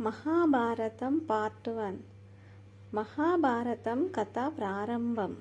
Mahabharatam part one. Mahabharatam కథ ప్రారంభం.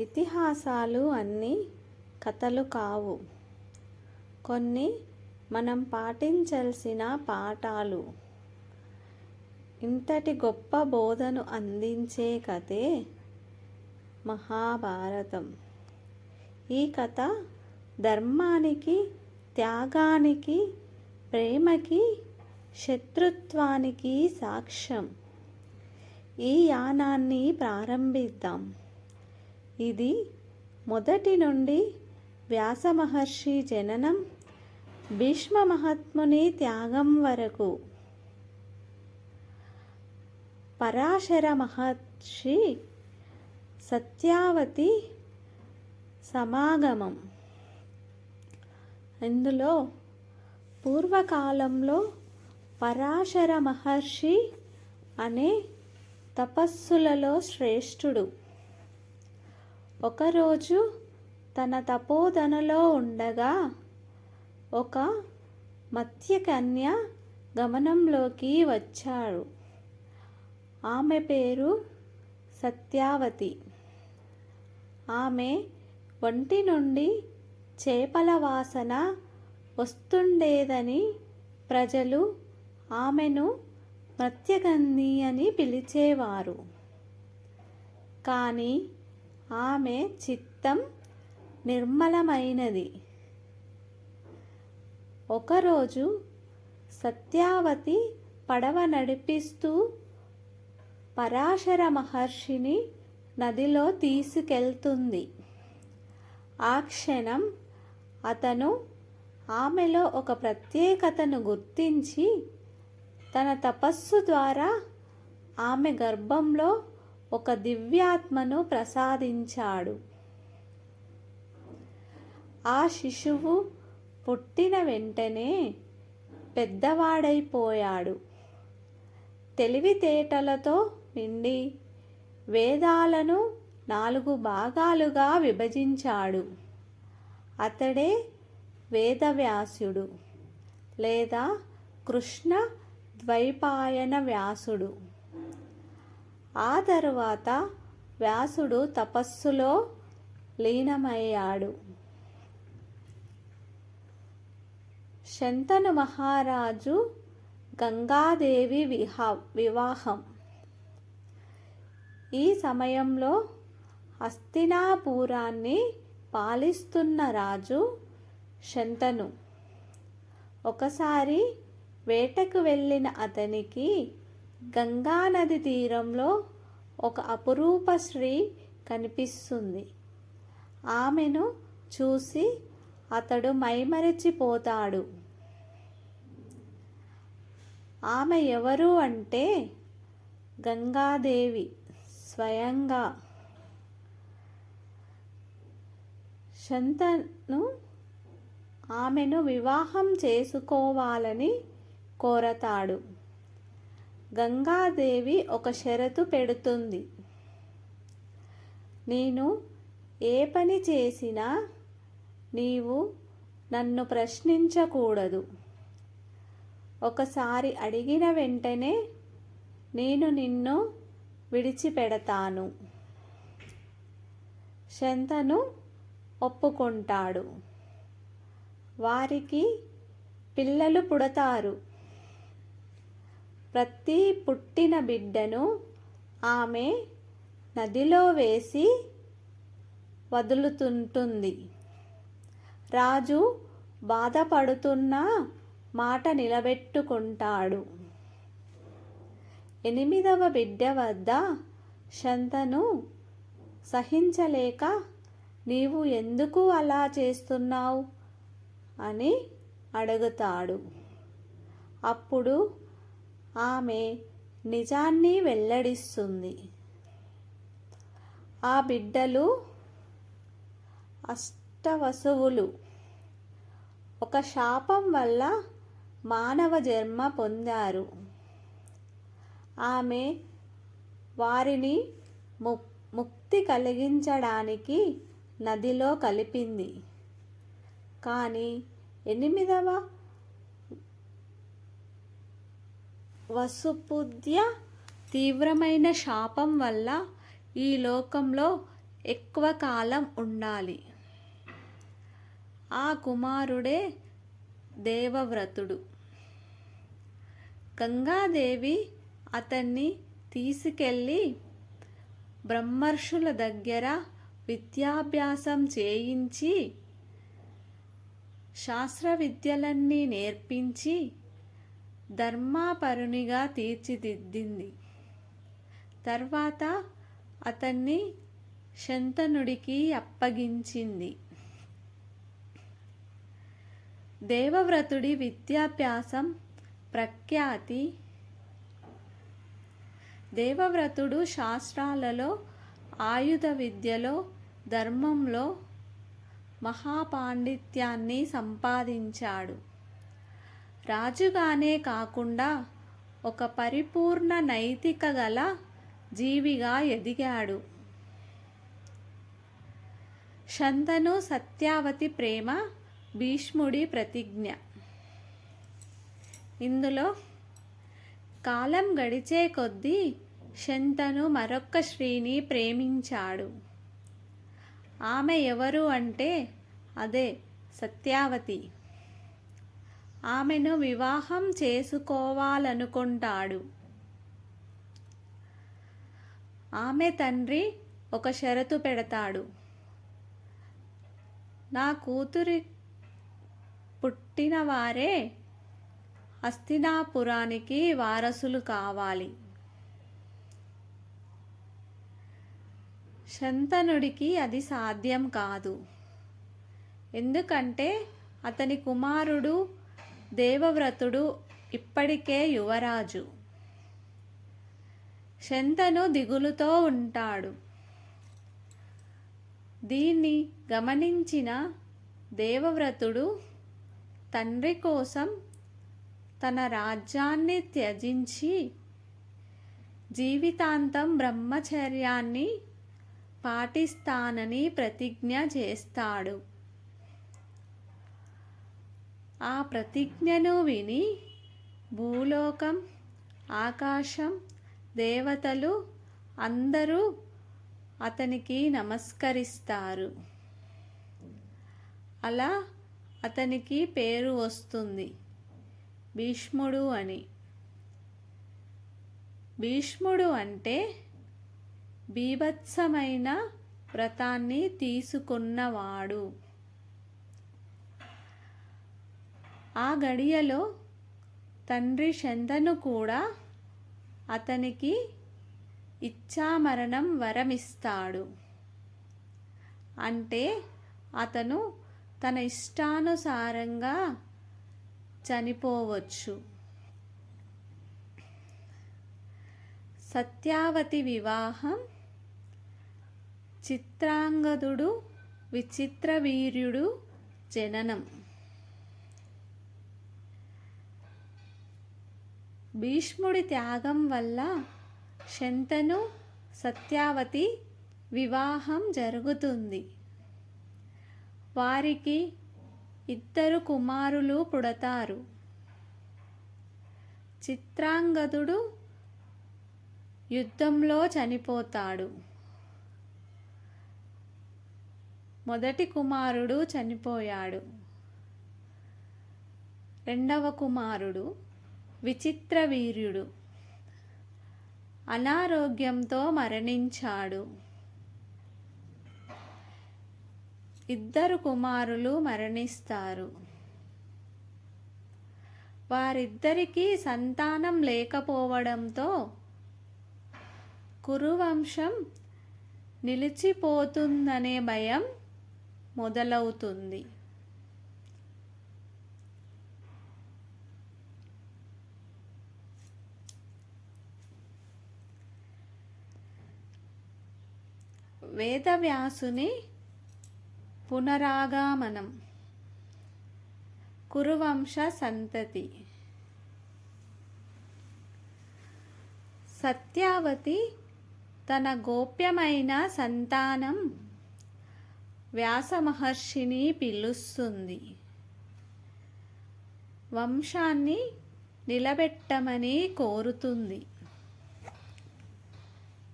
ఇతిహాసాలు అన్నీ కథలు కావు. కొన్ని మనం పాటించాల్సిన పాఠాలు. ఇంతటి గొప్ప బోధను అందించే కథే మహాభారతం. ఈ కథ ధర్మానికి త్యాగానికి ప్రేమకి శత్రుత్వానికి సాక్ష్యం. ఈ యానాన్ని ప్రారంభిద్దాం. ఇది మొదటి నుండి వ్యాస మహర్షి జననం భీష్మ మహాత్ముని త్యాగం వరకు. పరాశర మహర్షి సత్యావతి సమాగమం. ఇందులో పూర్వకాలంలో పరాశర మహర్షి అనే తపస్సులలో శ్రేష్ఠుడు. ఒకరోజు తన తపోధనలో ఉండగా ఒక మత్స్యకన్య గమనంలోకి వచ్చాడు. ఆమె పేరు సత్యావతి. ఆమె ఒంటి నుండి చేపల వాసన వస్తుండేదని ప్రజలు ఆమెను మత్స్యగంధి అని పిలిచేవారు. కానీ ఆమె చిత్తం నిర్మలమైనది. ఒకరోజు సత్యావతి పడవ నడిపిస్తూ పరాశర మహర్షిని నదిలో తీసుకెళ్తుంది. ఆ క్షణం అతను ఆమెలో ఒక ప్రత్యేకతను గుర్తించి తన తపస్సు ద్వారా ఆమె గర్భంలో ఒక దివ్యాత్మను ప్రసాదించాడు. ఆ శిశువు పుట్టిన వెంటనే పెద్దవాడైపోయాడు. తెలివితేటలతో నిండి వేదాలను నాలుగు భాగాలుగా విభజించాడు. అతడే వేదవ్యాసుడు లేదా కృష్ణ ద్వైపాయన వ్యాసుడు. ఆ తరువాత వ్యాసుడు తపస్సులో లీనమయ్యాడు. శంతను మహారాజు గంగాదేవి విహా వివాహం. ఈ సమయంలో హస్తినాపురాన్ని పాలిస్తున్న రాజు శంతను. ఒకసారి వేటకు వెళ్ళిన అతనికి గంగానది తీరంలో ఒక అపురూప స్త్రీ కనిపిస్తుంది. ఆమెను చూసి అతడు మైమరచిపోతాడు. ఆమె ఎవరు అంటే గంగాదేవి స్వయంగా. శంతను ఆమెను వివాహం చేసుకోవాలని కోరతాడు. గంగాదేవి ఒక షరతు పెడుతుంది. నేను ఏ పని చేసినా నీవు నన్ను ప్రశ్నించకూడదు. ఒకసారి అడిగిన వెంటనే నేను నిన్ను విడిచిపెడతాను శంతను ఒప్పుకుంటాడు. వారికి పిల్లలు పుడతారు. ప్రతి పుట్టిన బిడ్డను ఆమె నదిలో వేసి వదులుతుంటుంది. రాజు బాధపడుతున్న మాట నిలబెట్టుకుంటాడు. ఎనిమిదవ బిడ్డ వద్ద శంతను సహించలేక నీవు ఎందుకు అలా చేస్తున్నావు? అని అడుగుతాడు. అప్పుడు ఆమె నిజాన్ని వెల్లడిస్తుంది. ఆ బిడ్డలు అష్టవసువులు. ఒక శాపం వల్ల మానవ జన్మ పొందారు. ఆమె వారిని ము ముక్తి కలిగించడానికి నదిలో కలిపింది. కానీ ఎనిమిదవ వసుపుద్య తీవ్రమైన శాపం వల్ల ఈ లోకంలో ఎక్కువ కాలం ఉండాలి. ఆ కుమారుడే దేవవ్రతుడు. గంగాదేవి అతన్ని తీసుకెళ్ళి బ్రహ్మర్షుల దగ్గర విద్యాభ్యాసం చేయించి శాస్త్ర విద్యలన్నీ నేర్పించి ధర్మాపరునిగా తీర్చిదిద్దింది. తర్వాత అతన్ని శంతనుడికి అప్పగించింది. దేవవ్రతుడి విద్యాభ్యాసం ప్రఖ్యాతి. దేవవ్రతుడు శాస్త్రాలలో ఆయుధ విద్యలో ధర్మంలో మహాపాండిత్యాన్ని సంపాదించాడు. రాజుగానే కాకుండా ఒక పరిపూర్ణ నైతిక గల జీవిగా ఎదిగాడు. శంతను సత్యావతి ప్రేమ భీష్ముడి ప్రతిజ్ఞ. ఇందులో కాలం గడిచే కొద్దీ శంతను మరొక్క శ్రీని ప్రేమించాడు. ఆమె ఎవరు అంటే అదే సత్యావతి. ఆమెను వివాహం చేసుకోవాలనుకుంటాడు. ఆమె తండ్రి ఒక షరతు పెడతాడు. నా కూతురి పుట్టిన వారే హస్తినాపురానికి వారసులు కావాలి. శంతనుడికి అది సాధ్యం కాదు. ఎందుకంటే అతని కుమారుడు దేవవ్రతుడు ఇప్పటికే యువరాజు. శంతను దిగులుతో ఉంటాడు. దీన్ని గమనించిన దేవవ్రతుడు తండ్రి కోసం తన రాజ్యాన్ని త్యజించి జీవితాంతం బ్రహ్మచర్యాన్ని పాటిస్తానని ప్రతిజ్ఞ చేస్తాడు. ఆ ప్రతిజ్ఞను విని భూలోకం ఆకాశం దేవతలు అందరూ అతనికి నమస్కరిస్తారు. అలా అతనికి పేరు వస్తుంది. భీష్ముడు అని. భీష్ముడు అంటే బీభత్సమైన వ్రతాన్ని తీసుకున్నవాడు. ఆ గడియలో తండ్రి శంతను కూడా అతనికి ఇచ్చామరణం వరమిస్తాడు. అంటే అతను తన ఇష్టానుసారంగా చనిపోవచ్చు. సత్యావతి వివాహం చిత్రాంగదుడు విచిత్రవీర్యుడు జననం. భీష్ముడి త్యాగం వల్ల శంతను సత్యావతి వివాహం జరుగుతుంది. వారికి ఇద్దరు కుమారులు పుడతారు. చిత్రాంగదుడు యుద్ధంలో చనిపోతాడు. మొదటి కుమారుడు చనిపోయాడు. రెండవ కుమారుడు విచిత్ర వీర్యుడు. అనారోగ్యంతో మరణించాడు. ఇద్దరు కుమారులు మరణిస్తారు. వారిద్దరికీ సంతానం లేకపోవడంతో కురువంశం నిలిచిపోతుందనే భయం మొదలవుతుంది. వేదవ్యాసుని పునరాగమనం. కురువంశ సంతతి. సత్యావతి తన గోప్యమైన సంతానం వ్యాస మహర్షిని పిలుస్తుంది. వంశాన్ని నిలబెట్టమని కోరుతుంది.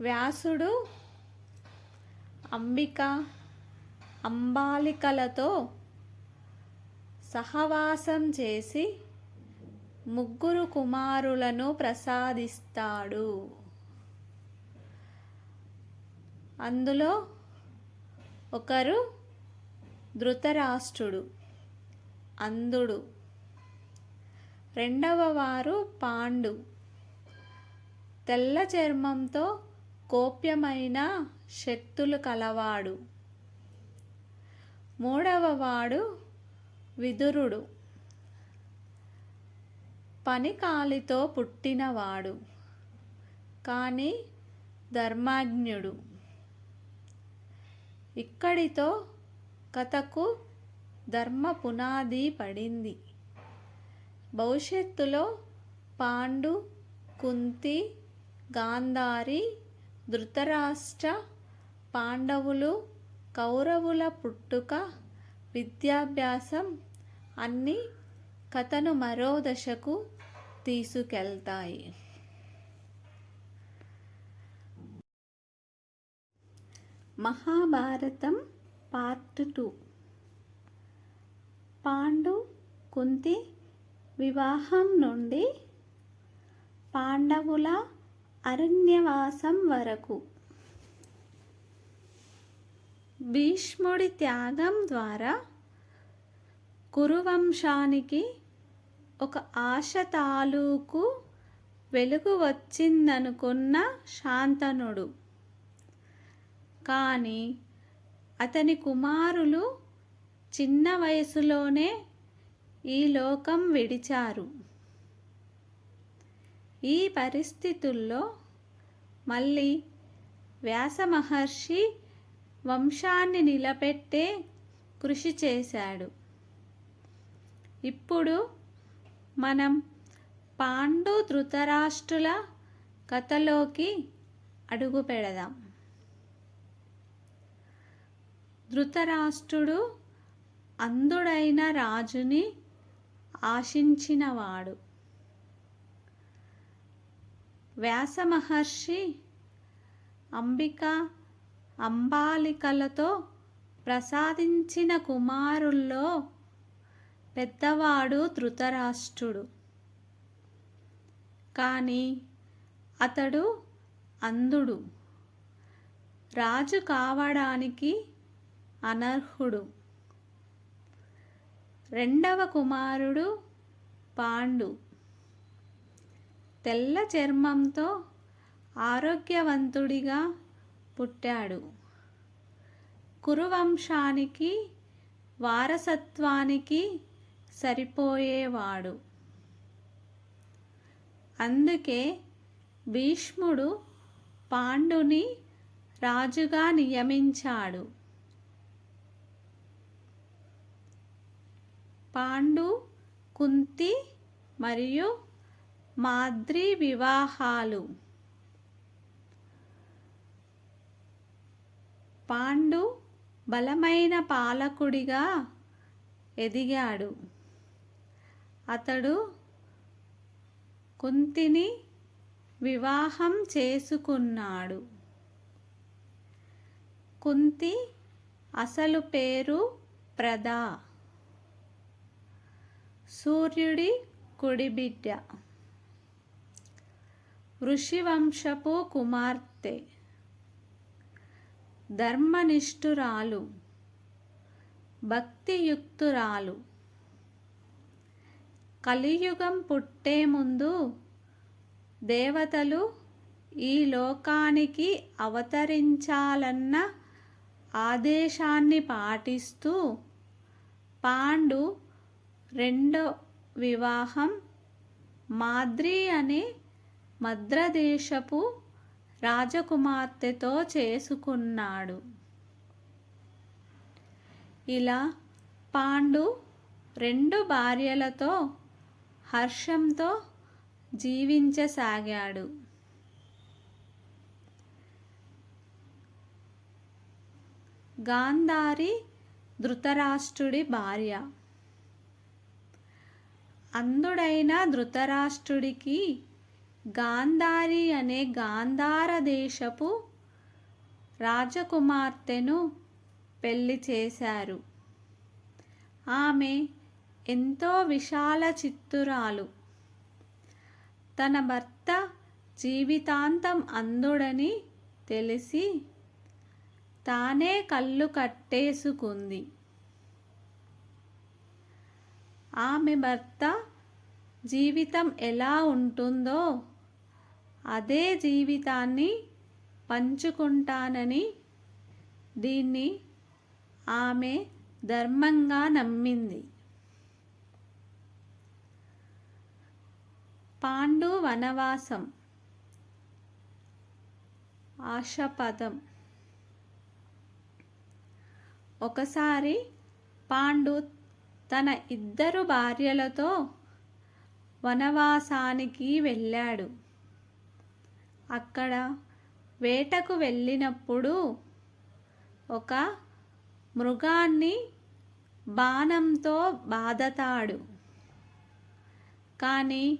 వ్యాసుడు అంబిక అంబాలికలతో సహవాసం చేసి ముగ్గురు కుమారులను ప్రసాదిస్తాడు. అందులో ఒకరు ధృతరాష్ట్రుడు అంధుడు. రెండవ వారు పాండు. తెల్ల చర్మంతో కోప్యమైన శక్తులు కలవాడు. మూడవవాడు విదురుడు. పనికాలితో పుట్టినవాడు కానీ ధర్మాజ్ఞుడు. ఇక్కడితో కథకు ధర్మ పునాది పడింది భవిష్యత్తులో పాండు కుంతి గాంధారి ధృతరాష్ట్ర పాండవులు కౌరవుల పుట్టుక విద్యాభ్యాసం అన్నీ కథను మరో దశకు తీసుకెళ్తాయి. Mahabharatam part two. Pandu Kunti వివాహం నుండి పాండవుల అరణ్యవాసం వరకు. భీష్ముడి త్యాగం ద్వారా కురువంశానికి ఒక ఆశ తాలూకు వెలుగు వచ్చిందనుకున్న శాంతనుడు. కానీ అతని కుమారులు చిన్న వయసులోనే ఈ లోకం విడిచారు. ఈ పరిస్థితుల్లో మళ్ళీ వ్యాస మహర్షి వంశాన్ని నిలబెట్టే కృషి చేశాడు. ఇప్పుడు మనం పాండు ధృతరాష్ట్రుల కథలోకి అడుగు పెడదాం ధృతరాష్ట్రుడు అంధుడైన రాజుని ఆశించినవాడు. వ్యాస మహర్షి అంబిక అంబాలికలతో ప్రసాదించిన కుమారుల్లో పెద్దవాడు ధృతరాష్ట్రుడు. కానీ అతడు అంధుడు. రాజు కావడానికి అనర్హుడు. రెండవ కుమారుడు పాండు. తెల్ల చర్మంతో ఆరోగ్యవంతుడిగా పుట్టాడు. కురువంశానికి వారసత్వానికి సరిపోయేవాడు. అందుకే భీష్ముడు పాండుని రాజుగా నియమించాడు. పాండు కుంతి మరియు మాద్రి వివాహాలు. పాండు బలమైన పాలకుడిగా ఎదిగాడు. అతడు కుంతిని వివాహం చేసుకున్నాడు. కుంతి అసలు పేరు ప్రదా సూర్యుడి కుడిబిడ్డ. ఋషివంశపు కుమార్తె. ధర్మనిష్ఠురాలు. భక్తియుక్తురాలు. కలియుగం పుట్టే ముందు దేవతలు ఈ లోకానికి అవతరించాలన్న ఆదేశాన్ని పాటిస్తూ పాండు రెండో వివాహం మాద్రి అనే మద్రదేశపు రాజకుమార్తెతో చేసుకున్నాడు. ఇలా పాండు రెండు భార్యలతో హర్షంతో జీవించసాగాడు. గాంధారి ధృతరాష్ట్రుడి భార్య. అందుడైన ధృతరాష్ట్రుడికి గాంధారి అనే గాంధార దేశపు రాజకుమార్తెను పెళ్ళి చేశారు. ఆమె ఎంతో విశాల చిత్తురాలు. తన భర్త జీవితాంతం అందుడని తెలిసి తానే కళ్ళు కట్టేసుకుంది. ఆమె భర్త జీవితం ఎలా ఉంటుందో అదే జీవితాన్ని పంచుకుంటానని దీన్ని ఆమె ధర్మంగా నమ్మింది. పాండు వనవాసం ఆశపదం. ఒకసారి పాండు తన ఇద్దరు భార్యలతో వనవాసానికి వెళ్ళాడు. అక్కడ వేటకు వెళ్ళినప్పుడు ఒక మృగాన్ని బాణంతో బాధతాడు. కానీ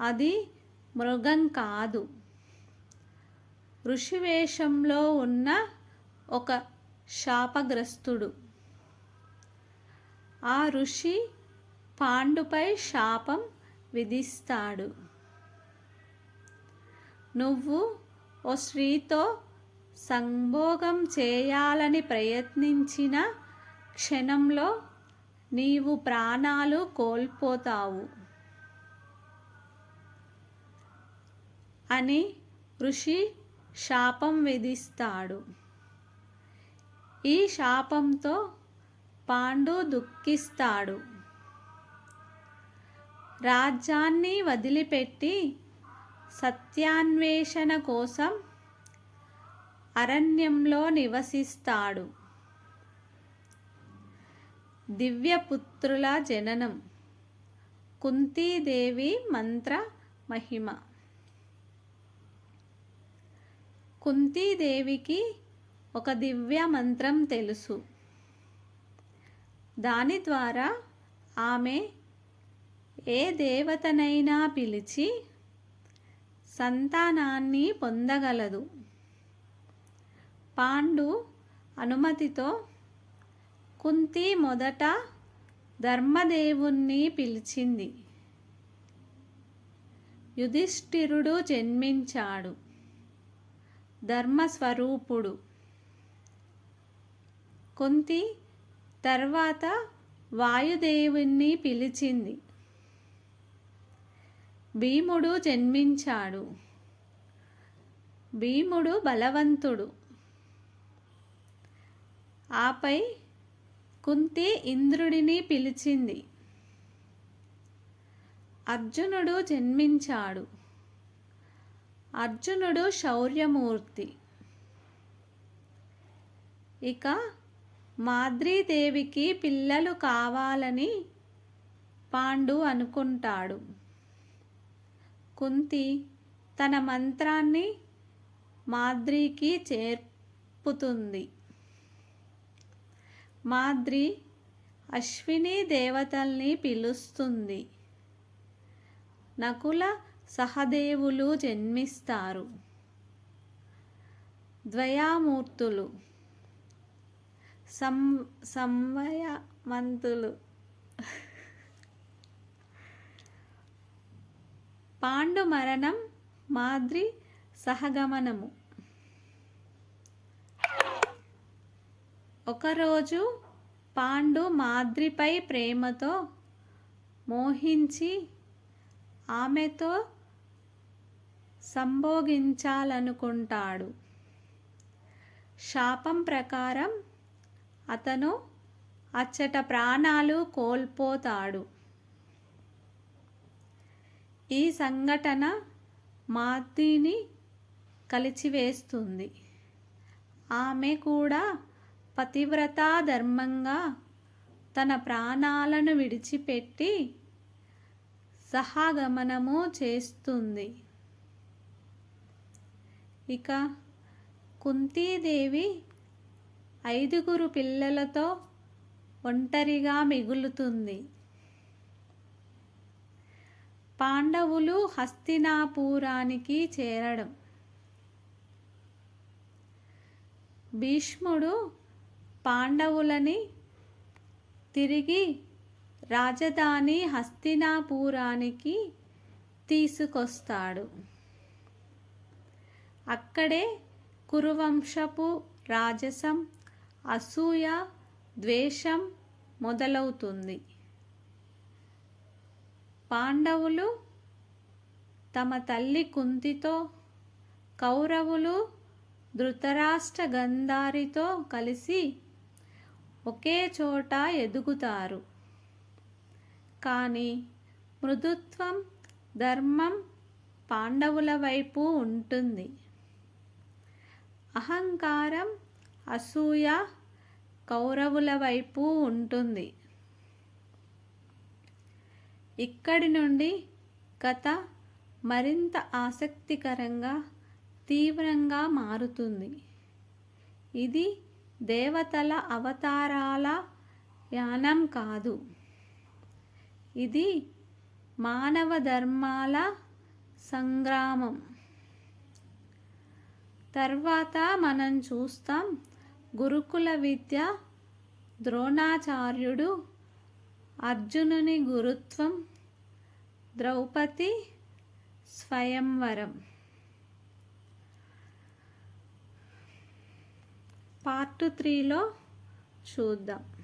అది మృగం కాదు. ఋషివేషంలో ఉన్న ఒక శాపగ్రస్తుడు. ఆ ఋషి పాండుపై శాపం విధిస్తాడు. నువ్వు ఓ స్త్రీతో సంభోగం చేయాలని ప్రయత్నించిన క్షణంలో నీవు ప్రాణాలు కోల్పోతావు అని ఋషి శాపం విధిస్తాడు. ఈ శాపంతో పాండు దుఃఖిస్తాడు. రాజ్యాన్ని వదిలిపెట్టి సత్యాన్వేషణ కోసం అరణ్యంలో నివసిస్తాడు. దివ్యపుత్రుల జననం. కుంతీదేవి మంత్ర మహిమ. కుంతీదేవికి ఒక దివ్య మంత్రం తెలుసు. దాని ద్వారా ఆమె ఏ దేవతనైనా పిలిచి సంతానాన్ని పొందగలదు. పాండు అనుమతితో కుంతి మొదట ధర్మదేవుణ్ణి పిలిచింది. యుధిష్ఠిరుడు జన్మించాడు. ధర్మస్వరూపుడు. కుంతి తర్వాత వాయుదేవుణ్ణి పిలిచింది. భీముడు జన్మించాడు. భీముడు బలవంతుడు. ఆపై కుంతి ఇంద్రుడిని పిలిచింది. అర్జునుడు జన్మించాడు. అర్జునుడు శౌర్యమూర్తి. ఇక మాద్రీదేవికి పిల్లలు కావాలని పాండు అనుకుంటాడు. కుంతి తన మంత్రాన్ని మాద్రికి చేర్పుతుంది. మాద్రి అశ్విని దేవతల్ని పిలుస్తుంది. నకుల సహదేవులు జన్మిస్తారు. ద్వయామూర్తులు సం సంవయమంతులు. పాండు మరణం మాద్రి సహగమనము. ఒకరోజు పాండు మాద్రిపై ప్రేమతో మోహించి ఆమెతో సంభోగించాలనుకుంటాడు. శాపం ప్రకారం అతను అచ్చట ప్రాణాలు కోల్పోతాడు. ఈ సంఘటన మాతిని కలిచివేస్తుంది. ఆమె కూడా పతివ్రతా ధర్మంగా తన ప్రాణాలను విడిచిపెట్టి సహాగమనము చేస్తుంది. ఇక కుంతీదేవి ఐదుగురు పిల్లలతో ఒంటరిగా మిగులుతుంది. పాండవులు హస్తినాపురానికి చేరడం. భీష్ముడు పాండవులని తిరిగి రాజధాని హస్తినాపురానికి తీసుకొస్తాడు. అక్కడే కురువంశపు రాజసం అసూయ ద్వేషం మొదలవుతుంది. పాండవులు తమ తల్లి కుంతితో కౌరవులు ధృతరాష్ట్ర గంధారితో కలిసి ఒకే చోట ఎదుగుతారు. కానీ మృదుత్వం ధర్మం పాండవుల వైపు ఉంటుంది. అహంకారం అసూయ కౌరవుల వైపు ఉంటుంది. ఇక్కడి నుండి కథ మరింత ఆసక్తికరంగా తీవ్రంగా మారుతుంది. ఇది దేవతల అవతారాల యానం కాదు. ఇది మానవ ధర్మాల సంగ్రామం. తర్వాత మనం చూస్తాం గురుకుల విద్య ద్రోణాచార్యుడు అర్జునుని గురుత్వం ద్రౌపది స్వయంవరం. పార్ట్ త్రీలో చూద్దాం.